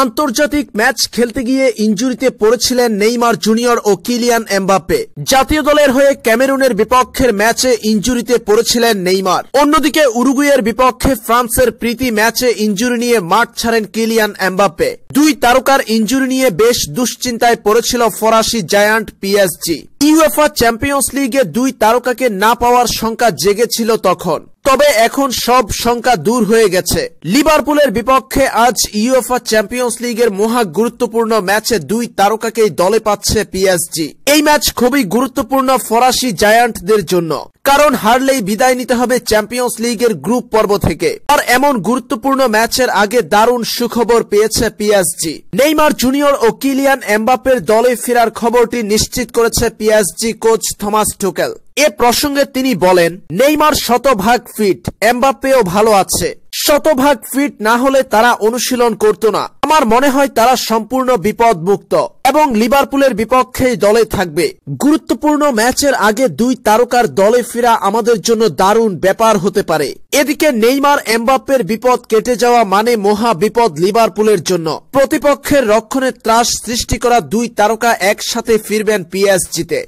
আন্তর্জাতিক ম্যাচ খেলতে গিয়ে ইঞ্জুরিতে পড়েছিলেন নেইমার জুনিয়র ও কিলিয়ান এমবাপ্পে। জাতীয় দলের হয়ে ক্যামেরুনের বিপক্ষের ম্যাচে ইঞ্জুরিতে পড়েছিলেন নেইমার। অন্যদিকে উরুগুয়ের বিপক্ষে ফ্রান্সের প্রীতি ম্যাচে ইঞ্জুরি নিয়ে মাঠ ছাড়েন কিলিয়ান এমবাপ্পে। দুই তারকার ইঞ্জুরি নিয়ে বেশ দুশ্চিন্তায় পড়েছিল ফরাসি জায়ান্ট পিএসজি। ইউএফা চ্যাম্পিয়ন্স লিগে দুই তারকাকে না পাওয়ার শঙ্কা জেগেছিল তখন। তবে এখন সব শঙ্কা দূর হয়ে গেছে। লিভারপুলের বিপক্ষে আজ ইউএফা চ্যাম্পিয়ন্স লিগের মহা গুরুত্বপূর্ণ ম্যাচে দুই তারকাকেই দলে পাচ্ছে পিএসজি। এই ম্যাচ খুবই গুরুত্বপূর্ণ ফরাসি জায়ান্টদের জন্য। কারণ হারলেই বিদায় নিতে হবে চ্যাম্পিয়ন্স লিগের গ্রুপ পর্ব থেকে। আর এমন গুরুত্বপূর্ণ ম্যাচের আগে দারুণ সুখবর পেয়েছে পিএসজি। নেইমার জুনিয়র ও কিলিয়ান এমবাপ্পের দলে ফেরার খবরটি নিশ্চিত করেছে পিএসজি কোচ থমাস টুকেল এ প্রসঙ্গে তিনি বলেন, নেইমার শতভাগ ফিট, এমবাপ্পেও ভালো আছে। শতভাগ ফিট না হলে তারা অনুশীলন করত না। আমার মনে হয় তারা সম্পূর্ণ বিপদ মুক্ত এবং লিভারপুলের বিপক্ষেই দলে থাকবে। গুরুত্বপূর্ণ ম্যাচের আগে দুই তারকার দলে ফেরা আমাদের জন্য দারুণ ব্যাপার হতে পারে। এদিকে নেইমার এমবাপ্পের বিপদ কেটে যাওয়া মানে মহা বিপদ লিভারপুলের জন্য। প্রতিপক্ষের রক্ষণে ত্রাস সৃষ্টি করা দুই তারকা একসাথে ফিরবেন পিএসজিতে।